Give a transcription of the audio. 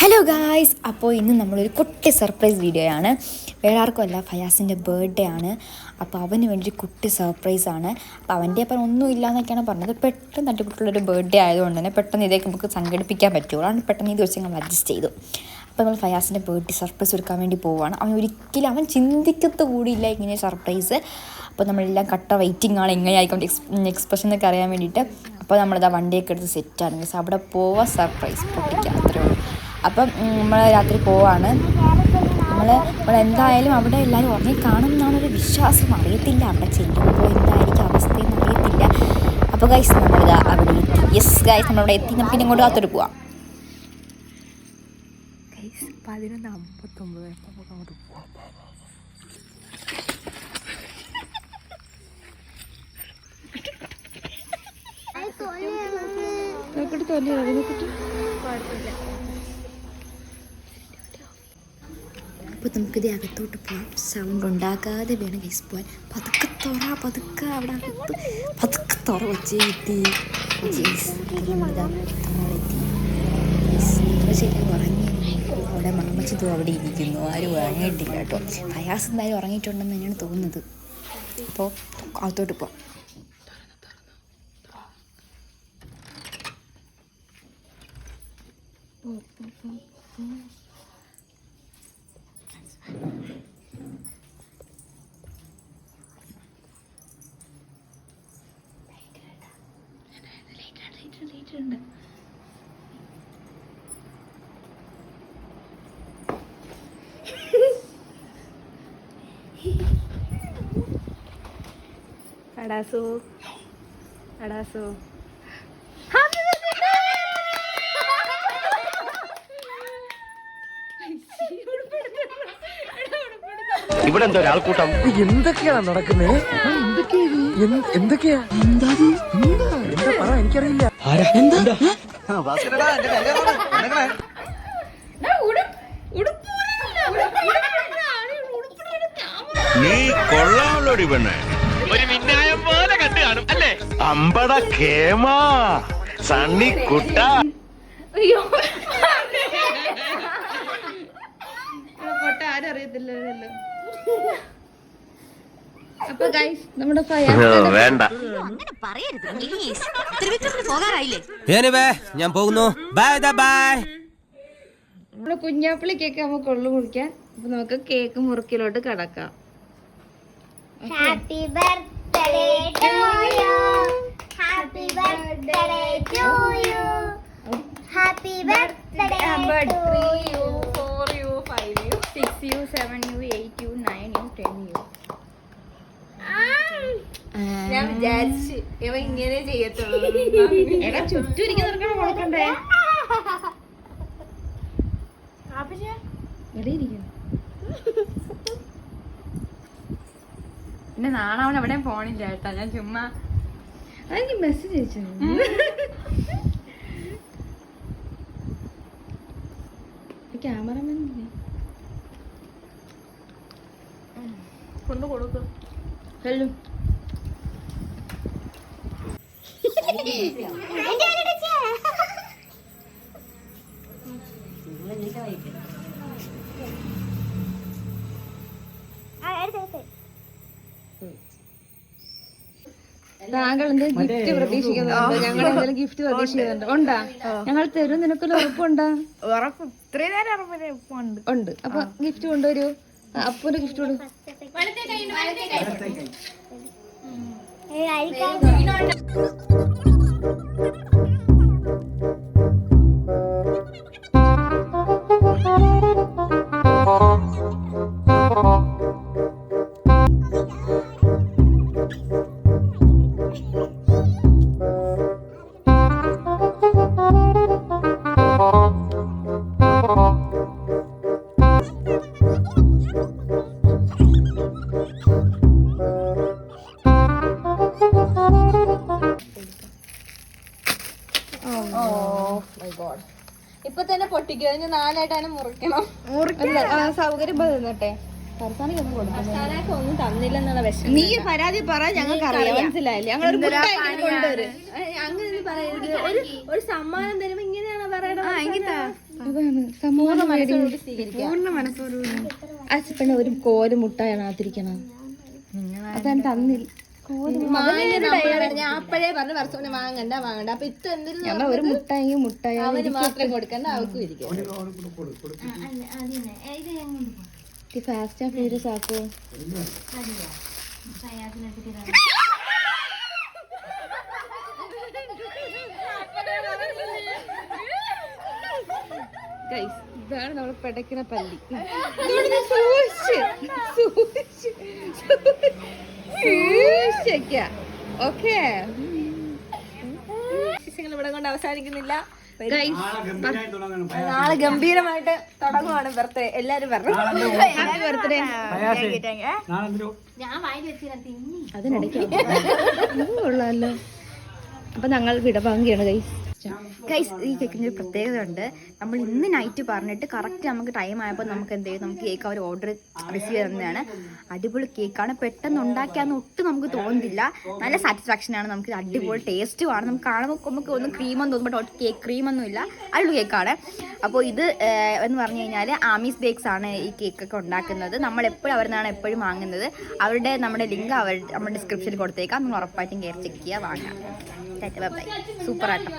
Hello guys അപ്പോൾ ഇന്ന് നമ്മളൊരു കുട്ടി സർപ്രൈസ് വീഡിയോ ആണ്. വേറെ ആർക്കും അല്ല ഫയാസിന്റെ ബർത്ത്ഡേ ആണ്. അപ്പോൾ അവന് വേണ്ടി ഒരു കുട്ടി സർപ്രൈസ് ആണ്. അപ്പോൾ അവന്റെ അപ്പം ഒന്നും ഇല്ല എന്നൊക്കെയാണ് പറഞ്ഞത്. പെട്ടെന്ന് തട്ടിക്കുട്ടുള്ളൊരു ബർത്ത്ഡേ ആയതുകൊണ്ട് തന്നെ പെട്ടെന്ന് ഇതേക്ക് നമുക്ക് സംഘടിപ്പിക്കാൻ പറ്റുള്ളൂ. അതുകൊണ്ട് പെട്ടെന്ന് ഈ ദിവസം ഞങ്ങൾ അഡ്ജസ്റ്റ് ചെയ്തു. അപ്പോൾ നമ്മൾ ഫയാസിന്റെ ബർത്ത്ഡേ സർപ്രൈസ് കൊടുക്കാൻ വേണ്ടി പോവുകയാണ് അവൻ ഒരിക്കലും അവൻ ചിന്തിക്കത്ത് കൂടിയില്ല ഇങ്ങനെ സർപ്രൈസ് അപ്പോൾ നമ്മളെല്ലാം കട്ട വെയിറ്റിംഗ് ആണ്. എങ്ങനെ ആയിക്കൊണ്ട് എക്സ് എക്സ്പ്രഷൻ എന്നൊക്കെ അറിയാൻ വേണ്ടിയിട്ട്. അപ്പോൾ നമ്മളിതാ വണ്ടിയൊക്കെ എടുത്ത് സെറ്റാണ് അവിടെ പോവാ സർപ്രൈസ് പൊട്ടിക്കുക അത്രേ അപ്പം നമ്മൾ രാത്രി പോവാണ്. നമ്മൾ നമ്മൾ എന്തായാലും അവിടെ എല്ലാവരും ഉറങ്ങി കാണും എന്നാണൊരു വിശ്വാസം. അറിയത്തില്ല അവിടെ ചെല്ലുമ്പോൾ എന്തായിരിക്കും അവസ്ഥയെന്ന് അറിയത്തില്ല. അപ്പോൾ ഗൈസ് നമ്മളിതാ അവിടെ എത്തി. യെസ് ഗൈസ് നമ്മളവിടെ എത്തി. നമുക്ക് ഇനി ഇങ്ങോട്ട് കാത്തോട്ട് പോവാം. പതിനൊന്ന് അമ്പത്തൊമ്പത് നമുക്ക് അങ്ങോട്ട് പോവാം. നോക്കിട്ട് തോന്നിയോ നോക്കിട്ട് അപ്പോൾ നമുക്കിത് അകത്തോട്ട് പോകാം സൗണ്ട് ഉണ്ടാക്കാതെ വേണം ഗൈസ് പോകാൻ പതുക്കെ തുറ പതുക്കെ അവിടെ അകത്ത്. പതുക്കെ തുറ വെച്ചേത്തി എത്തി. നമ്മളിതാ തുറവെത്തി ശരി ഉറങ്ങി അവിടെ മാമച്ചതും അവിടെ ഇരിക്കുന്നു. ആരും ഉറങ്ങിയിട്ടില്ല കേട്ടോ. പ്രയാസം എന്തായാലും ഉറങ്ങിയിട്ടുണ്ടെന്ന് തന്നെയാണ് തോന്നുന്നത്. അപ്പോൾ അകത്തോട്ട് പോകാം അടാസു അടാസു ഇവിടെ എന്തോ ഒരാൾക്കൂട്ടം. എന്തൊക്കെയാണ് നടക്കുന്നത് എന്തൊക്കെയാ എന്താ? എന്താ പറ എനിക്കറിയില്ല. നീ കൊള്ളാമല്ലോടി പെണ്ണേ. ഒരു മിന്നായം പോലെ കണ്ടു കാണും അല്ലേ? അമ്പട കേമാ. സണ്ണി കുട്ട. അയ്യോ. പൊട്ട ആരും അറിയത്തില്ലല്ലോ. അപ്പൊ ഗൈസ് നമ്മുടെ ഫയർ വേണ്ട. ഞാൻ പോകുന്നു. ബൈ ബൈ നമ്മുടെ കുഞ്ഞാപ്പിളി കേക്ക് നമുക്ക് ഉള്ളു കുടിക്കാൻ അപ്പൊ നമുക്ക് കേക്ക് മുറുക്കിലോട്ട് കടക്കാം. Happy birthday to you Happy birthday to you. Happy birthday to you. Four you five you six you seven you eight you nine you ten you ഞാൻ വിചാരിച്ച് ഇവ ഇങ്ങനെ ചെയ്യത്തുള്ളൂ. എടാ ചുറ്റും കൊടുക്കണ്ടേ പിന്നെ നാളെ അവൻ എവിടെയും പോണില്ല കേട്ടാ. ഞാൻ ചുമ്മാ അതെനിക്ക് മെസ്സേജ് അയച്ചു. ക്യാമറമാൻ കൊണ്ട് കൊടുക്കും. ഹലോ. താങ്കൾ എന്ത് ഗിഫ്റ്റ് പ്രതീക്ഷിക്കുന്നുണ്ടോ? ഞങ്ങൾ എന്തെങ്കിലും ഗിഫ്റ്റ് പ്രതീക്ഷിക്കുന്നുണ്ടോ? ഉണ്ടാ? ഞങ്ങൾ തരും. നിനക്കൊരു ഉറപ്പുണ്ടാ? ഉറപ്പ്. ഇത്രയും നേരം ഉറപ്പുണ്ട് ഉണ്ട്. അപ്പൊ ഗിഫ്റ്റ് കൊണ്ടുവരൂ. അപ്പൊരു ഗിഫ്റ്റ് കഴിക്കാൻ കൊടു ഇപ്പൊ തന്നെ പൊട്ടിക്കുക അതിന് നാലായിട്ടാണ് മുറിക്കണം. സൗകര്യം തന്നിട്ടെ. ഒന്നും തന്നില്ലെന്നുള്ള വിഷമം. നീ പരാതി പറ ഞങ്ങൾക്ക് അറിയാം മനസ്സിലായില്ലേ? ഞങ്ങൾ ഒരു മുട്ടായി കൊണ്ടുവരും. അങ്ങനെ പറയരുത്. ഒരു ഒരു സമ്മാനം തരുമ്പോ ഇങ്ങനെയാണ് പറയണത്? ഒരു കോൽ മുട്ടായാണ് ആത്തിരിക്കണം അതാണ് തന്നില്ല ഞാൻ അപ്പോഴേ പറഞ്ഞു വർഷോനെ വാങ്ങണ്ട വാങ്ങണ്ട. അപ്പൊ ഇത്ത ഒരു മുട്ടായി മുട്ടായി അവന് മാത്രം കൊടുക്കണ്ട അവക്കും ഇരിക്കും. ഫാസ്റ്റ് ആൻഡ് ഫ്യൂരിയസ് ആക്കോ ഗൈസ് ഇതാണ് നമ്മൾ പിടയ്ക്കുന്ന പല്ലി. ഓക്കെ. ഇവിടെ കൊണ്ട് അവസാനിക്കുന്നില്ല. നാളെ ഗംഭീരമായിട്ട് തുടങ്ങുവാണ് ബർത്ത്ഡേ. എല്ലാരും പറഞ്ഞു ഹാപ്പി ബർത്ത്ഡേ അതിനിടയ്ക്ക്. കൊള്ളാലോ. അപ്പൊ ഞങ്ങൾ വിടവാങ്ങിയാണ് ഗൈസ് ഗൈസ് ഈ കേക്കിന്റെ ഒരു പ്രത്യേകത ഉണ്ട്. നമ്മൾ ഇന്ന് നൈറ്റ് പറഞ്ഞിട്ട് കറക്റ്റ് നമുക്ക് ടൈം ആയപ്പോൾ നമുക്ക് എന്ത് ചെയ്യും? നമുക്ക് കേക്ക് അവർ ഓർഡർ റിസീവ് ചെയ്യുന്നതാണ് അടിപൊളി കേക്കാണ് പെട്ടെന്ന് ഉണ്ടാക്കിയാന്ന് ഒട്ടും നമുക്ക് തോന്നുന്നില്ല നല്ല സാറ്റിസ്ഫാക്ഷൻ ആണ്. നമുക്ക് അടിപൊളി ടേസ്റ്റുമാണ് നമുക്ക് കാണുമ്പോൾ നമുക്ക് ഒന്നും ക്രീമൊന്നും തോന്നും. ബട്ട് കേക്ക് ക്രീമൊന്നും ഇല്ല. അടിപൊളി കേക്കാണ് അപ്പോൾ ഇത് എന്ന് പറഞ്ഞു കഴിഞ്ഞാൽ ആമീസ് ബേക്സ് ആണ് ഈ കേക്കൊക്കെ ഉണ്ടാക്കുന്നത്. നമ്മൾ എപ്പോഴും അവരിൽ നിന്നാണ് എപ്പോഴും വാങ്ങുന്നത്. അവരുടെ നമ്മുടെ ലിങ്ക് അവർ നമ്മുടെ ഡിസ്ക്രിപ്ഷനിൽ കൊടുത്തേക്കാം. നിങ്ങൾ ഉറപ്പായിട്ടും കയറി ചെക്ക് ചെയ്യുക വാങ്ങാം. ബൈ സൂപ്പർ ആട്ടോ.